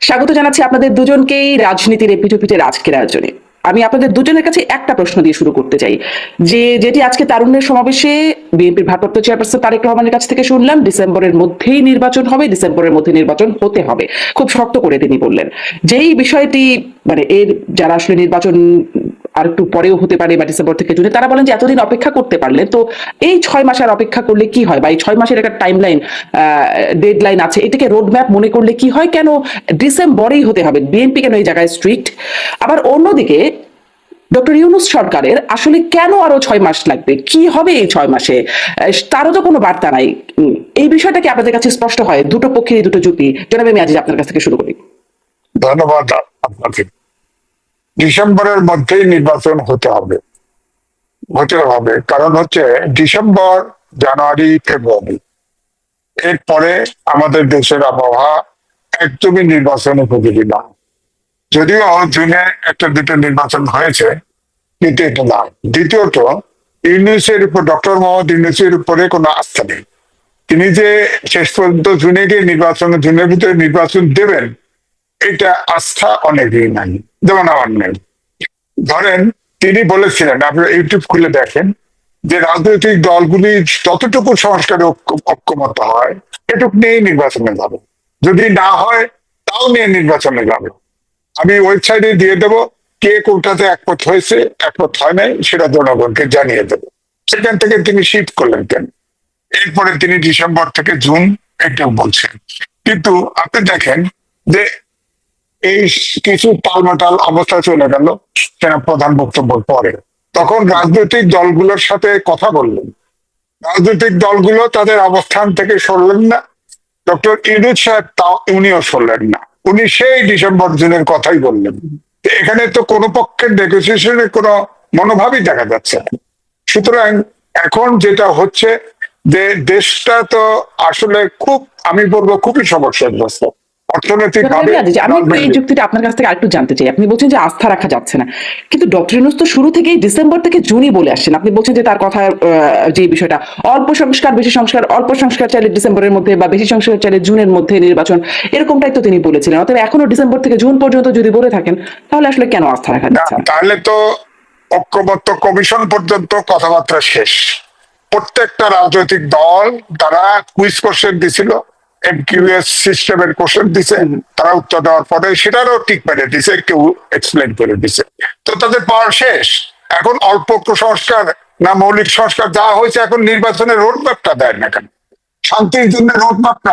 স্বাগত জানাচ্ছি আপনাদের দুজনকেই রাজনীতির এপিটোপিটের আজকের আয়োজনে। আমি আপনাদের দুজনের কাছে একটা প্রশ্ন দিয়ে শুরু করতে চাই। যে যেটি আজকে তারুণ্যের সমাবেশে বিএনপির ভারপ্রাপ্ত চেয়ারপারসন তারেক রহমানের কাছ থেকে শুনলাম, ডিসেম্বরের মধ্যেই নির্বাচন হবে, ডিসেম্বরের মধ্যে নির্বাচন হতে হবে। খুব শক্ত করে তিনি বললেন। যেই বিষয়টি মানে এর যারা আসলে নির্বাচন আর একটু পরেও হতে পারে বা ডিসেম্বর থেকে জুনে তারা বলেন যে এতদিন অপেক্ষা করতে পারলে তো এই ছয় মাস আর অপেক্ষা করলে কি হয়? বা এই ছয় মাসের একটা টাইম লাইন ডেড লাইন আছে, এটাকে রোড ম্যাপ মনে করলে কি হয়? কেন ডিসেম্বরেই হতে হবে? বিএনপি কেন এই জায়গায় স্ট্রিক্ট আবার অন্যদিকে ডক্টর ইউনুস সরকারের আসলে কেন আরও ছয় মাস লাগবে? কি হবে এই ছয় মাসে? তারও তো কোনো বার্তা নাই। এই বিষয়টা কি আপনাদের কাছে স্পষ্ট হয়। দুটো পক্ষেরই দুটো যুক্তি। জনাবে আমি আজ আপনার কাছ থেকে শুরু করি। ধন্যবাদ আপনাকে। ডিসেম্বরের মধ্যেই নির্বাচন হতে হবে। হতে হবে। কারণ হচ্ছে ডিসেম্বর, জানুয়ারি, ফেব্রুয়ারি। এরপরে আমাদের দেশের আবহাওয়া একদমই নির্বাচন উপযোগী না। যদিও জুনে একটা দুটো নির্বাচন হয়েছে, কিন্তু এটা না। দ্বিতীয়ত, ইউনিসের উপর, ডক্টর মোহাম্মদ ইউনিসের উপরে কোনো আস্থা নেই। তিনি যে শেষ পর্যন্ত জুনে গিয়ে নির্বাচন, জুনের ভিতরে নির্বাচন দেবেন, এটা আস্থা অনেকেই নাই। যেমন আমার নেই ধরেন, তিনি বলেছিলেন আপনারা ইউটিউব খুলে দেখেন যে রাজনৈতিক দলগুলি যতটুকু সংস্কারে ঐক্যমত হয় এটুকু নিয়েই নির্বাচনে যাবে। যদি না হয়, তাও নিয়ে নির্বাচনে যাবে। আমি ওয়েবসাইটে দিয়ে দেব, কে কোনটাতে একমত হয়েছে, একমত হয় নাই, সেটা জনগণকে জানিয়ে দেবো। সেখান থেকে তিনি শীত করলেন কেন? এরপরে তিনি ডিসেম্বর থেকে জুন এটাও বলছেন। কিন্তু আপনি দেখেন যে এই কিছু টালমাটাল অবস্থা চলে গেল, সেনা প্রধান বক্তব্যের পরে। তখন রাজনৈতিক দলগুলোর সাথে কথা বললেন। রাজনৈতিক দলগুলো তাদের অবস্থান থেকে সরলেন না। ডক্টর ইনুজ সাহেব তাও উনিও সরলেন না। উনি সেই ডিসেম্বর জুনের কথাই বললেন। এখানে তো কোনো পক্ষের নেগোসিয়েশনের কোনো মনোভাবই দেখা যাচ্ছে না। সুতরাং এখন যেটা হচ্ছে যে দেশটা তো আসলে খুব, আমি বলব খুবই সমস্যাগ্রস্ত। অর্থনৈতিক আমি এই যুক্তিটা আপনার কাছ থেকে আরেকটু জানতে চাই। আপনি বলছেন যে আস্থা রাখা যাচ্ছে না। কিন্তু ডক্টর ইউনুস তো শুরু থেকেই ডিসেম্বর থেকে জুনই বলে আসছেন। আপনি বলছেন যে তার কথা যে বিষয়টা অল্প সংস্কার বেশি সংস্কার অল্প সংস্কার চাইলে ডিসেম্বরের মধ্যে বা বেশি সংস্কার চাইলে জুনের মধ্যে নির্বাচন এরকমটাই তো তিনি বলেছিলেন। অতএব এখনও ডিসেম্বর থেকে জুন পর্যন্ত যদি বলে থাকেন তাহলে আসলে কেন আস্থা রাখা যাচ্ছে তাহলে তো ঐক্যবদ্ধ কমিশন পর্যন্ত কথাবার্তা শেষ। প্রত্যেকটা রাজনৈতিক দল তারা কুইজ কোশ্চেন দিছিল। এমকিউএস সিস্টেমের কোশ্চেন দিছে তারা উত্তর দেওয়ার পরে সেটারও ঠিক মেরে দিছে, কেউ এক্সপ্লেন করে দিছে। তো তাদের পাওয়ার শেষ। এখন অল্প সংস্কার না মৌলিক সংস্কার যা হয়েছে এখন নির্বাচনের রোডম্যাপটা দেয় না কেন? শান্তির জন্য রোডম্যাপটা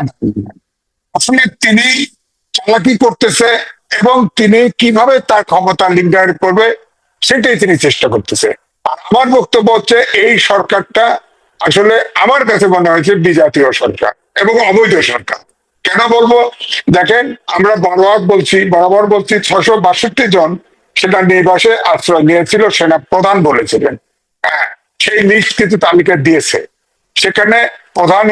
আসলে তিনি চালাকি করতেছে এবং তিনি কীভাবে তার ক্ষমতা লিঙ্গায়ন করবে, সেটাই তিনি চেষ্টা করতেছে। আর আমার বক্তব্য হচ্ছে, এই সরকারটা আসলে আমার কাছে মনে হয়েছে বিজাতীয় সরকার। এবং অবৈধ সরকার। কেন বলব? দেখেন, আমরা বরাবর বলছি বরাবর বলছি ছশো বাষট্টি জন সেটা নির্বাসে আশ্রয় নিয়েছিল সেনা প্রধান বলেছিলেন। হ্যাঁ সেই লিস্ট কিন্তু তালিকা দিয়েছে। সেখানে প্রধান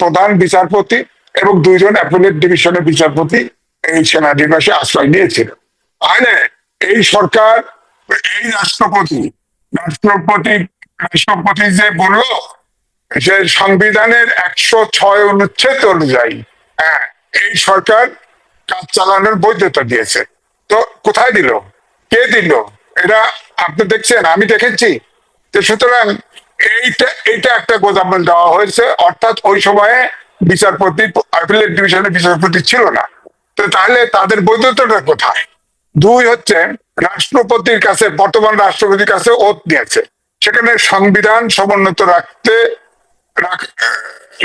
প্রধান বিচারপতি এবং দুইজন অ্যাপেলেট ডিভিশনের বিচারপতি এই সেনা নির্বাসে আশ্রয় নিয়েছিল। তাহলে এই সরকার, এই রাষ্ট্রপতি রাষ্ট্রপতি রাষ্ট্রপতি যে বলল যে সংবিধানের একশো ছয় অনুচ্ছেদ অনুযায়ী হ্যাঁ এই সরকার কাজ চালানোর বৈধতা দিয়েছে। তো কোথায় দিল? কে দিল? এটা আপনি দেখছেন, আমি দেখেছি তো সুতরাং এইটা এইটা একটা গোদামল দেওয়া হয়েছে। অর্থাৎ ওই সময়ে বিচারপতি আপিলেট ডিভিশনের বিচারপতি ছিল না। তো তাহলে তাদের বৈধতাটা কোথায়? দুই হচ্ছে, রাষ্ট্রপতির কাছে, বর্তমান রাষ্ট্রপতির কাছে ওত নিয়েছে। সেখানে সংবিধান সমুন্নত রাখতে রাখ-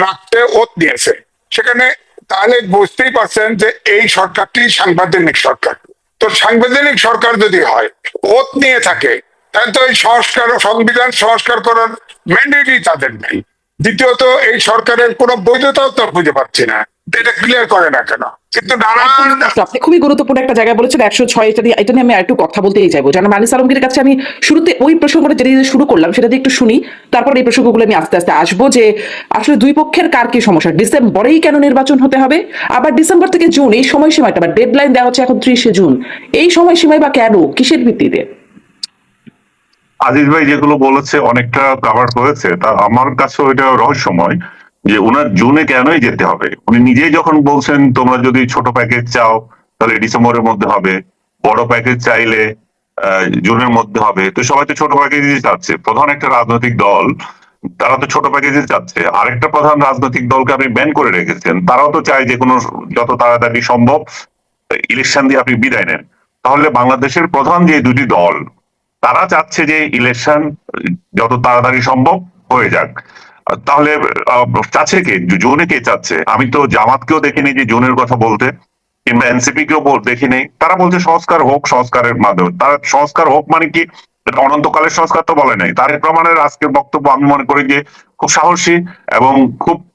রাখতে ওত দিয়েছে। সেখানে তাহলে বুঝতেই পারছেন যে এই সরকারটি সাংবিধানিক সরকার। তো সাংবিধানিক সরকার যদি হয়, ওত নিয়ে থাকে, তাহলে তো এই সংস্কার সংবিধান সংস্কার করার ম্যান্ডেটই তাদের নেই। দ্বিতীয়ত, এই সরকারের কোনো বৈধতাও তো খুঁজে পাচ্ছি না। এটা ক্লিয়ার করে না কেন? কিন্তু আপনি খুবই গুরুত্বপূর্ণ একটা জায়গায় বলেছেন একশো ছয় এটা নিয়ে এটা নিয়ে আমি একটু কথা বলতেই চাইব। জানা আনিস আলমগীরের কাছে আমি শুরুতে ওই প্রসঙ্গটা যেটা শুরু করলাম সেটা দিয়ে একটু শুনি তারপর এই প্রসঙ্গগুলো আমি আস্তে আস্তে আসব যে আসলে দুই পক্ষের কার কি সমস্যা? ডিসেম্বরেই কেন নির্বাচন হতে হবে? আবার ডিসেম্বর থেকে জুন এই সময়সীমাটা বা ডেডলাইন দেওয়া হচ্ছে এখন ত্রিশে জুন এই সময়সীমায় বা কেন? কিসের ভিত্তিতে? আজিজ ভাই যেগুলো বলেছে অনেকটা কভার করেছে তা আমার কাছে ওইটা রহস্যময়। যে ওনার জুনে কেনই যেতে হবে? উনি নিজেই যখন বলছেন, তোমরা যদি ছোট প্যাকেজ চাও, তাহলে ডিসেম্বরের মধ্যে হবে। বড় প্যাকেজ চাইলে জুনের মধ্যে হবে। তো সবাই তো ছোট প্যাকেজই চাচ্ছে। প্রধান একটা রাজনৈতিক দল, তারা তো ছোট প্যাকেজে চাচ্ছে। আরেকটা প্রধান রাজনৈতিক দলকে আপনি ব্যান করে রেখেছেন। তারাও তো চায় যে, কোনো, যত তাড়াতাড়ি সম্ভব ইলেকশন দিয়ে আপনি বিদায় নেন। তাহলে বাংলাদেশের প্রধান যে দুটি দল, তারা চাচ্ছে যে ইলেকশন যত তাড়াতাড়ি সম্ভব হয়ে যাক। তাহলে চাচ্ছে কে? জুনে কে চাচ্ছে? আমি তো জামাতকেও দেখিনি যে জোনের কথা বলতে, কিংবা এনসিপি কেও বল- দেখি নেই তারা বলছে সংস্কার হোক, সংস্কারের মাধ্যমে। তারা সংস্কার হোক মানে কি? অনন্তকালের সংস্কার তো বলে নাই। তার প্রমাণের আজকের বক্তব্য আমি মনে করি যে খুব সাহসী এবং খুব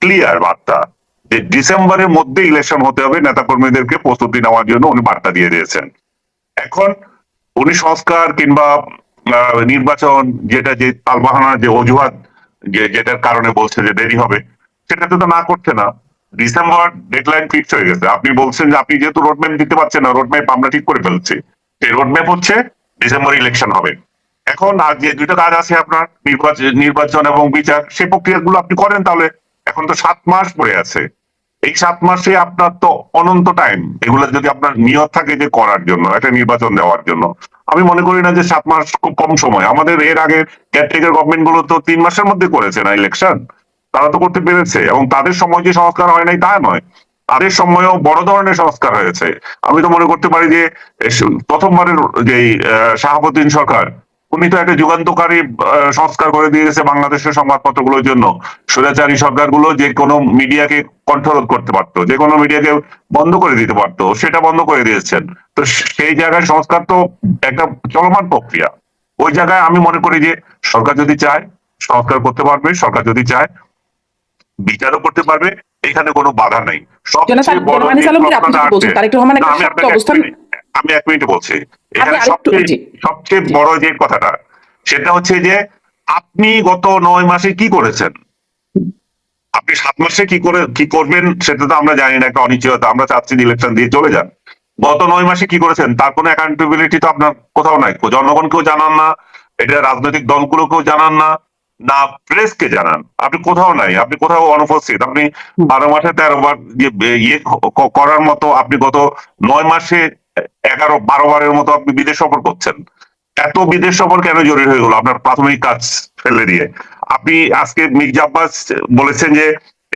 ক্লিয়ার বার্তা যে ডিসেম্বরের মধ্যে ইলেকশন হতে হবে, নেতাকর্মীদেরকে প্রস্তুতি নেওয়ার জন্য উনি বার্তা দিয়ে দিয়েছেন। এখন উনি সংস্কার কিংবা নির্বাচন যেটা যে তালবাহানার যে অজুহাত যেটার কারণে বলছে যে দেরি হবে। সেটা তো না করছে না। ডিসেম্বর ডেডলাইন ফিক্স হয়ে গেছে। আপনি বলছেন যে আপনি যেহেতু রোডম্যাপ দিতে পারছেন না রোডম্যাপ আমরা ঠিক করে ফেলছি। সেই রোডম্যাপ হচ্ছে ডিসেম্বর ইলেকশন হবে। এখন আর যে দুইটা কাজ আছে আপনার নির্বাচন নির্বাচন এবং বিচার সেই প্রক্রিয়াগুলো আপনি করেন তাহলে এখন তো সাত মাস পরে আছে। এই সাত মাসে আপনার তো অনন্ত টাইম এগুলো যদি আপনার নিয়ত থাকে যে করার জন্য, একটা নির্বাচন দেওয়ার জন্য। আমি মনে করি না যে সাত মাস খুব কম সময়। আমাদের এর আগে ক্যারটেকার গভর্নমেন্টগুলো তো তিন মাসের মধ্যে করেছে না ইলেকশন তারা তো করতে পেরেছে। এবং তাদের সময় যে সংস্কার হয় নাই তা নয়। তাদের সময়ও বড় ধরনের সংস্কার হয়েছে। আমি তো মনে করতে পারি যে প্রথমবারের যে শাহাবুদ্দিন সরকার উনি তো একটা যুগান্তকারী সংস্কার করে দিয়েছে বাংলাদেশের সংবাদপত্রগুলোর জন্য। স্বৈরাচারী সরকারগুলো যে কোনো মিডিয়াকে কন্ট্রোল করতে পারতো যে কোনো মিডিয়াকে বন্ধ করে দিতে পারতো সেটা বন্ধ করে দিয়েছেন। তো সেই জায়গায় সংস্কার তো একটা চলমান প্রক্রিয়া। ওই জায়গায় আমি মনে করি যে সরকার যদি চায় সংস্কার করতে পারবে সরকার যদি চায় বিচারও করতে পারবে এখানে কোনো বাধা নেই। সবচেয়ে বড় আমি এক মিনিট- বলছি। এখানে সবচেয়ে সবচেয়ে বড় যে কথাটা সেটা হচ্ছে যে আপনি গত নয় মাসে কি করেছেন? আপনি সাত মাসে কি করে কি করবেন সেটা তো আমরা জানি না একটা অনিশ্চয়তা। আমরা চাচ্ছি ইলেকশন দিয়ে চলে যান। গত নয় মাসে কি করেছেন? তার কোনো অ্যাকাউন্টেবিলিটি তো আপনার কোথাও নাই। জনগণকেও জানান না এটা রাজনৈতিক দলগুলোকেও জানান না না প্রেসকে জানান। আপনি কোথাও নাই আপনি কোথাও অনুপস্থিত। আপনি বারো মাসে তেরো বার ইয়ে ক- করার মতো আপনি গত নয় মাসে এগারো, বারো বারের মতো আপনি বিদেশ সফর করছেন। এত বিদেশ সফর কেন জরুরি হয়ে গেল আপনার প্রাথমিক কাজ ফেলে দিয়ে? আপনি আজকে মির্জা আব্বাস বলেছেন যে,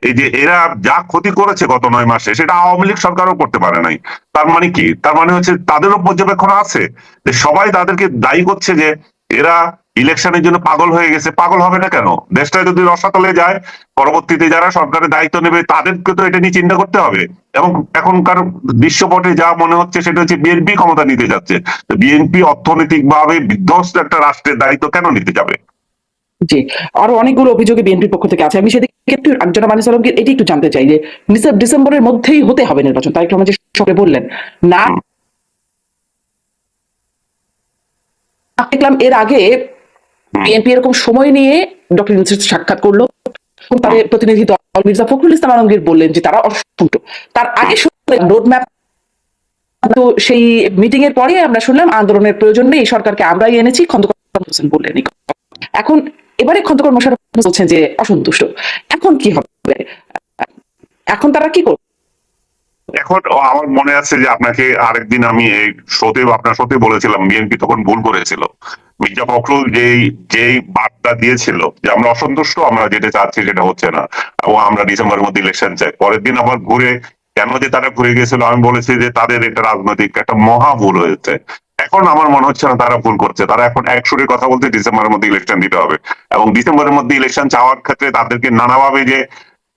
এই যে এরা যা ক্ষতি করেছে গত নয় মাসে, সেটা আওয়ামী লীগ সরকারও করতে পারে নাই। তার মানে কি? তার মানে হচ্ছে তাদেরও পর্যবেক্ষণ আছে যে সবাই তাদেরকে দায়ী করছে যে এরা ইলেকশনের জন্য পাগল হয়ে গেছে পাগল হবে না কেন? দেশটা যদি রসাতলে যায় পরবর্তীতে যারা সরকারের দায়িত্ব নেবে তাদেরকে তো এটা নিয়ে চিন্তা করতে হবে। এবং এখনকার দৃশ্যপটে যা মনে হচ্ছে সেটা হচ্ছে বিএনপি ক্ষমতা নিতে যাচ্ছে। বিএনপি অর্থনৈতিক ভাবে বিধ্বস্ত একটা রাষ্ট্রের দায়িত্ব কেন নিতে যাবে? জি আরও অনেকগুলো অভিযোগে বিএনপির পক্ষ থেকে আছে। আমি সেদিকে একটু জনাব আনিস আলমগীর এটি একটু জানতে চাই যে ডিসেম- ডিসেম্বরের মধ্যেই হতে হবে নির্বাচন রহমান যে সবে বললেন। না দেখলাম এর আগে বিএনপি এরকম সময় নিয়ে ডক্টর ইউনুসের সাক্ষাৎ করল। তাদের প্রতিনিধি দল মির্জা ফখরুল ইসলাম আলমগীর বললেন যে তারা অসন্তুষ্ট তার আগে রোড ম্যাপ তো সেই মিটিং এর পরে আমরা শুনলাম আন্দোলনের প্রয়োজন নেই সরকারকে আমরাই এনেছি, খন্দকার হোসেন বললেন এখন এবারে খন্দকার মোশাররফ হোসেন বলছেন যে অসন্তুষ্ট। এখন কি হবে? এখন তারা কি করবে? এখন আমার মনে আছে যে আপনাকে আরেকদিন আমি শোতে, আপনার শোতে বলেছিলাম, বিএনপি তখন ভুল করেছিল। মির্জা ফখরুল যেই যেই বার্তা দিয়েছিল যে আমরা অসন্তুষ্ট, আমরা যেটা চাচ্ছি সেটা হচ্ছে না। এবং আমরা ডিসেম্বরের মধ্যে ইলেকশন চাই। পরের দিন আবার ঘুরে, কেন যে তারা ঘুরে গেছিল, আমি বলেছি যে তাদের এটা রাজনৈতিক একটা মহা ভুল হয়েছে। এখন আমার মনে হচ্ছে না তারা ভুল করছে। তারা এখন একসুরে কথা বলতে ডিসেম্বরের মধ্যে ইলেকশন দিতে হবে। এবং ডিসেম্বরের মধ্যে ইলেকশন চাওয়ার ক্ষেত্রে তাদেরকে নানাভাবে যে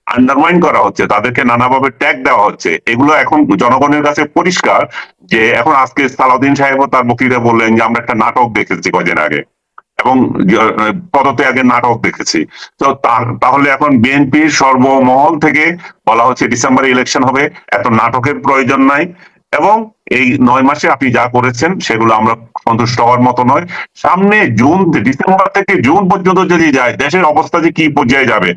আন্ডারমাইন করা হচ্ছে, তাদেরকে নানাভাবে ট্যাগ দেওয়া হচ্ছে। এগুলো এখন জনগণের কাছে পরিষ্কার যে এখন আজকে সালাউদ্দিন সাহেবও তার বক্তৃতা বললেন যে, আমরা একটা নাটক দেখেছি কদিন আগে। এবং পদত্যাগের নাটক দেখেছি। তা- তাহলে এখন বিএনপির সর্বমহল থেকে বলা হচ্ছে ডিসেম্বরে ইলেকশন হবে, এত নাটকের প্রয়োজন নাই। এবং এই নয় মাসে আপনি যা করেছেন, সেগুলো আমরা সন্তুষ্ট হওয়ার মতো নয়। সামনে জুন, ডিসেম্বর থেকে জুন পর্যন্ত যদি যায়, দেশের অবস্থা যে কি পর্যায়ে যাবে?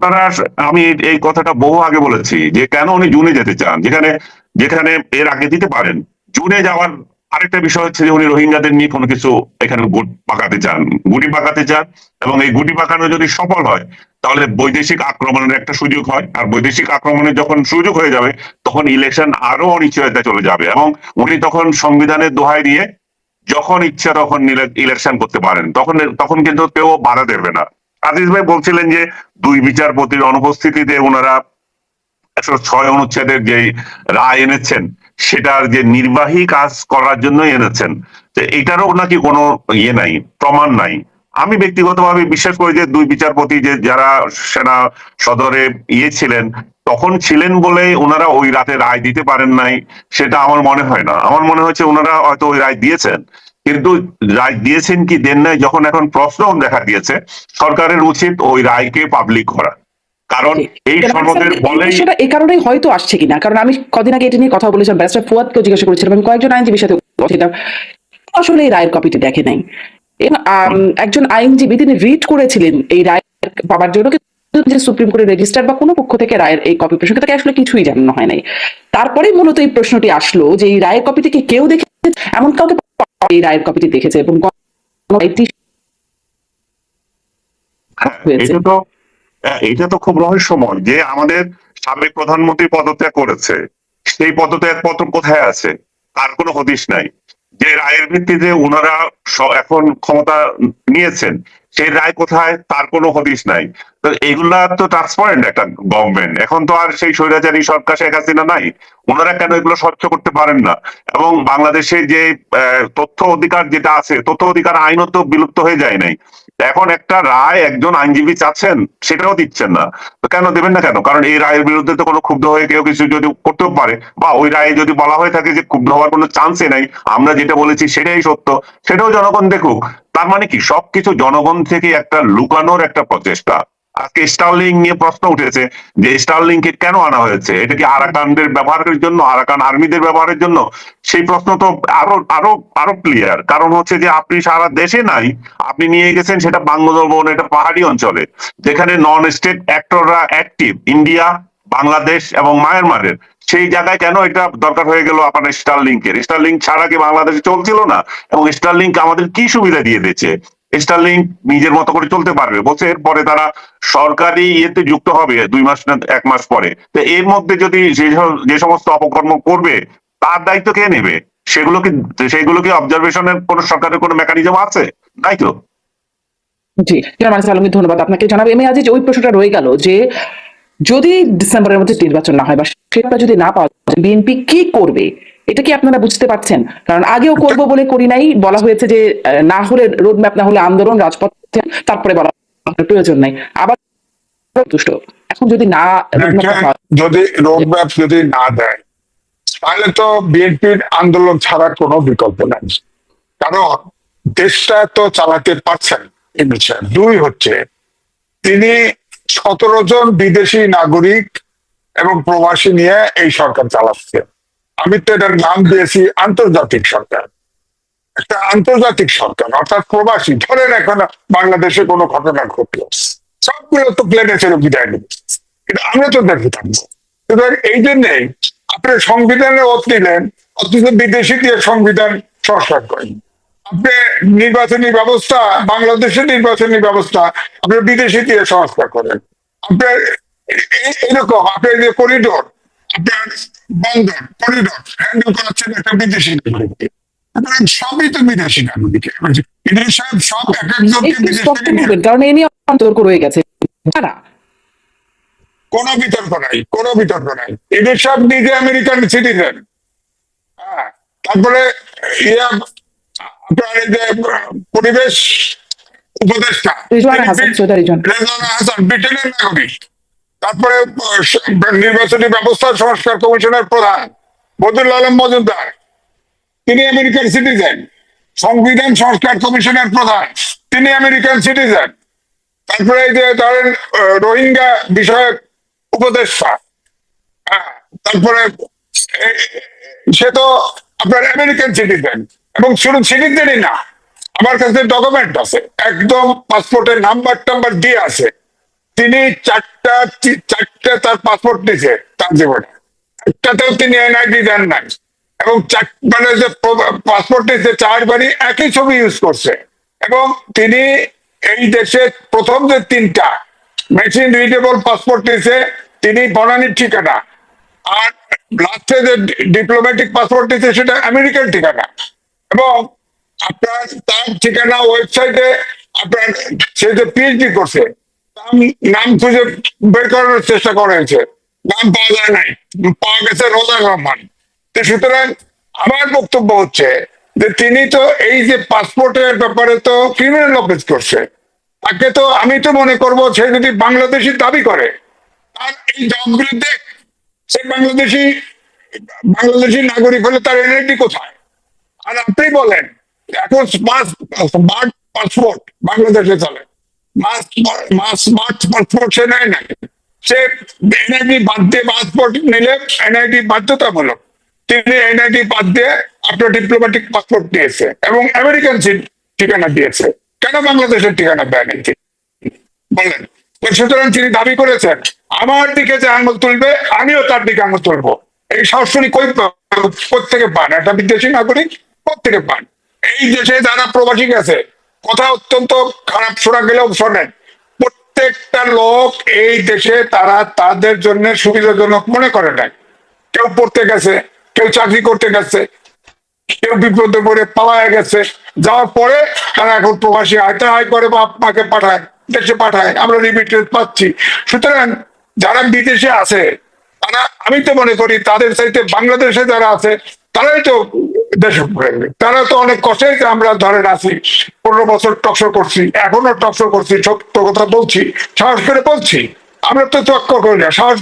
আপনারা আমি এই- কথাটা বহু আগে বলেছি যে কেন উনি জুনে যেতে চান? যেখানে যেখানে এর আগে দিতে পারেন। জুনে যাওয়ার আরেকটা বিষয় হচ্ছে যে উনি রোহিঙ্গাদের নিয়ে কোনো কিছু এখানে পাকাতে চান, গুটি পাকাতে চান এবং এই গুটি পাকানো যদি সফল হয়, তাহলে বৈদেশিক আক্রমণের একটা সুযোগ হয়। আর বৈদেশিক আক্রমণের যখন সুযোগ হয়ে যাবে, তখন ইলেকশন আরও অনিশ্চয়তা চলে যাবে এবং উনি তখন সংবিধানের দোহাই দিয়ে যখন ইচ্ছা তখন ইলেকশন করতে পারেন। তখন তখন কিন্তু কেউ বাধা দেবে না। আজিজ ভাই বলছিলেন যে দুই বিচারপতির অনুপস্থিতিতে ওনারা একশো ছয় অনুচ্ছেদের যে রায় এনেছেন, সেটার যে নির্বাহী কাজ করার জন্য এনেছেন। এটারও নাকি কোনো ইয়ে নাই, প্রমাণ নাই। আমি ব্যক্তিগতভাবে বিশ্বাস করি যে দুই বিচারপতি যে যারা সেনা সদরে ইয়ে ছিলেন, তখন ছিলেন বলে ওনারা ওই রাতে রায় দিতে পারেন নাই, সেটা আমার মনে হয় না। আমার মনে হচ্ছে ওনারা হয়তো ওই রায় দিয়েছেন। কিন্তু রায় দিয়েছেন কি দেন নাই যখন এখন প্রশ্ন দেখা দিয়েছে সরকারের উচিত ওই রায়কে পাবলিক করা। কারণ এই সনদের বলেই সেটা এই কারণেই হয়তো আসছে কিনা কারণ আমি কদিন আগে এটা নিয়ে কথা বলেছিলাম ব্যারিস্টার ফুয়াদকে জিজ্ঞাসা করেছিলাম আমি কয়েকজন আইনজীবীর সাথে আসলে এই রায়ের কপিটি দেখে নাই। একজন আইনজীবী তিনি রিড করেছিলেন এই রায় পাবার জন্য যে সুপ্রিম কোর্টের রেজিস্টার বা কোনো পক্ষ থেকে রায়ের এই কপি প্রসঙ্গে তাকে আসলে কিছুই জানানো হয় নাই। তারপরে মূলত এই প্রশ্নটি আসলো যে এই রায়ের কপিটি কি কেউ দেখেছে এমন কাউকে এই রায়ের কপিটি দেখেছে এবং হ্যাঁ। এটা তো হ্যাঁ, এটা তো খুব রহস্যময় যে আমাদের সাবেক প্রধানমন্ত্রী পদত্যাগ করেছে। সেই পদত্যাগ পত্র কোথায় আছে? তার কোনো হদিশ নাই। যে রায়ের ভিত্তিতে ওনারা এখন ক্ষমতা নিয়েছেন সেই রায় কোথায়, তার কোনো হদিশ নাই। তো এগুলা তো ট্রান্সপারেন্ট একটা গভর্নমেন্ট এখন তো আর সেই স্বৈরাচারী সরকার শেখ হাসিনা নাই। ওনারা কেন এগুলো স্বচ্ছ করতে পারেন না? এবং বাংলাদেশে যে তথ্য অধিকার যেটা আছে, তথ্য অধিকার আইনত তো বিলুপ্ত হয়ে যায় নাই। এখন একটা রায় একজন আইনজীবী চাচ্ছেন, সেটাও দিচ্ছেন না। তো কেন দেবেন না কেন? কারণ এই রায়ের বিরুদ্ধে তো কোনো ক্ষুব্ধ হয়ে কেউ কিছু যদি করতেও পারে, বা ওই রায়ে যদি বলা হয়ে থাকে যে ক্ষুব্ধ হওয়ার কোনো চান্সই নাই, আমরা যেটা বলেছি সেটাই সত্য। সেটাও জনগণ দেখুক। তার মানে কি? সবকিছু জনগণ থেকে একটা লুকানোর একটা প্রচেষ্টা। আজকে স্টারলিং নিয়ে প্রশ্ন উঠেছে যে স্টারলিং কে কেন আনা হয়েছে? এটা কি আরাকানদের ব্যবহারের জন্য আরাকান আর্মিদের ব্যবহারের জন্য? সেই প্রশ্ন তো আরও আরও আরও ক্লিয়ার কারণ হচ্ছে যে আপনি সারা দেশে নাই, আপনি নিয়ে গেছেন সেটা বাংলাদেশ এটা পাহাড়ি অঞ্চলে। যেখানে নন স্টেট অ্যাক্টররা অ্যাক্টিভ ইন্ডিয়া বাংলাদেশ এবং মায়ানমারের সেই জায়গায় কেন এটা দরকার হয়ে গেল আপনার স্টারলিংকের স্টারলিংক ছাড়া কি বাংলাদেশে চলছিল না? এবং স্টারলিংক আমাদের কি সুবিধা দিয়ে দিয়েছে? স্টারলিংক নিজের মতো করে চলতে পারবে? বলছে এরপরে তারা সরকারি ইয়েতে যুক্ত হবে দুই মাস না, এক মাস পরে। তো এর মধ্যে যদি যে সমস্ত অপকর্ম করবে, তার দায়িত্ব কে নেবে? সেগুলো কি সেগুলো কি অবজারভেশনের কোন সরকারের কোনো মেকানিজম আছে? নাই তো? জি। জার্মান আলমী ধন্যবাদ আপনাকে। জানাব এমনি আজ ওই প্রশ্নটা রয়ে গেল যে যদি ডিসেম্বরের মধ্যে নির্বাচন না হয় বা সেটা যদি না পাওয়া যায় বিএনপি কি করবে? এটা কি আপনারা বুঝতে পারছেন? কারণ আগেও করব বলে করি নাই বলা হয়েছে যে না হলে রোড ম্যাপ না হলে আন্দোলন রাজপথে তারপরে বলা প্রয়োজন নাই। আবার দুষ্ট। এখন যদি না হয়, যদি রোড ম্যাপ যদি না দেয় তাহলে তো বিএনপির আন্দোলন ছাড়ার কোনো বিকল্প নাই। কারণ দেশটা তো চালাতে পারছেন দুই হচ্ছে তিনি সতেরো জন বিদেশি নাগরিক এবং প্রবাসী নিয়ে এই সরকার চালাচ্ছে। আমি তো এটার নাম দিয়েছি আন্তর্জাতিক সরকার। একটা আন্তর্জাতিক সরকার, অর্থাৎ প্রবাসী। ধরেন এখন বাংলাদেশে কোনো ঘটনা ঘটলো। সবগুলো তো প্লেনে ছেড়ে বিদায় নেবে কিন্তু আমরা তো দেখে থাকব। সুতরাং এই জন্যে আপনি সংবিধানে ওত নিলেন অথচ বিদেশি দিয়ে সংবিধান সংস্কার করেন। আপনি নির্বাচনী ব্যবস্থা বাংলাদেশের নির্বাচনী ব্যবস্থা আপনি বিদেশি দিয়ে সংস্কার করেন। আপনার এরকম আপনার যে করিডোর আপনার বন্দর করিডোর হ্যান্ডেল করাচ্ছেন একটা বিদেশি নাগরিককে। সবই তো বিদেশি নাগরিক সাহেব সব এক একজনকে করবেন কারণ এ নিয়ে তর্ক রয়ে গেছে। কোনো বিতর্ক নাই কোনো বিতর্ক নাই। ইডির সব নিজে আমেরিকান সিটিজেন হ্যাঁ তারপরে ইয়া আপনার এই যে পরিবেশ উপদেষ্টা হাসান ব্রিটেনের নাগরিক। তারপরে নির্বাচনী ব্যবস্থা সংস্কার কমিশনের প্রধান বদুল আলম মজুমদার। তিনি আমেরিকান সিটিজেন। সংবিধান সংস্কার কমিশনের প্রধান তিনি আমেরিকান সিটিজেন। তারপরে এই যে ধরেন রোহিঙ্গা বিষয়ক উপদেষ্টা। হ্যাঁ, তারপরে সে তো আপনার আমেরিকান সিটিজেন। এবং শুধু সিটিজেনই না। আমার কাছে ডকুমেন্ট আছে। একদম পাসপোর্টের নাম্বার টাম্বার দিয়ে আছে। তিনি চারটা চারটা তার পাসপোর্ট নিছে তার জীবনে। একটাতেও তিনি এনআইডি দেন নাই। এবং মানে যে পাসপোর্ট নিতে চারবারই একই ছবি ইউজ করছে। এবং তিনি এই দেশে প্রথম যে তিনটা মেশিন রিডেবল পাসপোর্ট নিয়েছে, তিনি বনানীর ঠিকানা। আর লাস্টে যে ডিপ্লোম্যাটিক পাসপোর্ট নিয়েছে, সেটা আমেরিকান ঠিকানা। এবং আপনার তার ঠিকানা ওয়েবসাইটে আপনার সে যে পিএইচডি করছে নাম খুঁজে বের করার চেষ্টা করা হয়েছে নাম পাওয়া যায় নাই। পাওয়া গেছে রোজার রহমান। তো সুতরাং আমার বক্তব্য হচ্ছে যে তিনি তো এই যে পাসপোর্টের ব্যাপারে তো ক্রিমিনাল অফেন্স করছে। তাকে তো আমি তো মনে করব সে যদি বাংলাদেশি দাবি করে, তার এই জবগুলো দেখ সে বাংলাদেশি বাংলাদেশি নাগরিক হলে তার এনআইডি কোথায়? আর আপনি বলেন, এখন স্মার্ট পাসপোর্ট বাংলাদেশে চলে। স্মার্ট পাসপোর্ট সে নেয় না সে এনআইডি বাদ দিয়ে পাসপোর্ট নিলে এনআইডি বাধ্যতামূলক। তিনি এনআইডি বাদ দিয়ে আপনার ডিপ্লোম্যাটিক পাসপোর্ট দিয়েছে এবং আমেরিকান ঠিকানা দিয়েছে। কেন বাংলাদেশের ঠিকানা দেয় নাই বলেন। সুতরাং তিনি দাবি করেছেন, আমার দিকে যে আঙুল তুলবে, আমিও তার দিকে আঙুল তুলবো। এই সরাসরি কই প্রত্যেকে পান? একটা বিদেশি নাগরিক? প্রত্যেকে পান। এই দেশে যারা প্রবাসী গেছে, কথা অত্যন্ত খারাপ শোনা গেলেও শোনেন। প্রত্যেকটা লোক এই দেশে তারা তাদের জন্য সুবিধাজনক মনে করে নাই। কেউ পড়তে গেছে, কেউ চাকরি করতে গেছে, কেউ বিপদে পড়ে পালায় গেছে। যাওয়ার পরে তারা এখন প্রবাসী আয়তা আয় করে বাপ মাকে পাঠায়, দেশে পাঠায়, আমরা রিমিটেন্স পাচ্ছি। সুতরাং যারা বিদেশে আছে, তারা, আমি তো মনে করি তাদের চাইতে বাংলাদেশে যারা আছে তারাই তো দেশে। তারা তো অনেক কষ্টে আমরা ধরেন আছি পনেরো বছর টকশো করছি এখনও টকশো করছি। সত্য কথা বলছি, সাহস করে বলছি। আমরা তো চক্কর করি না, সাহস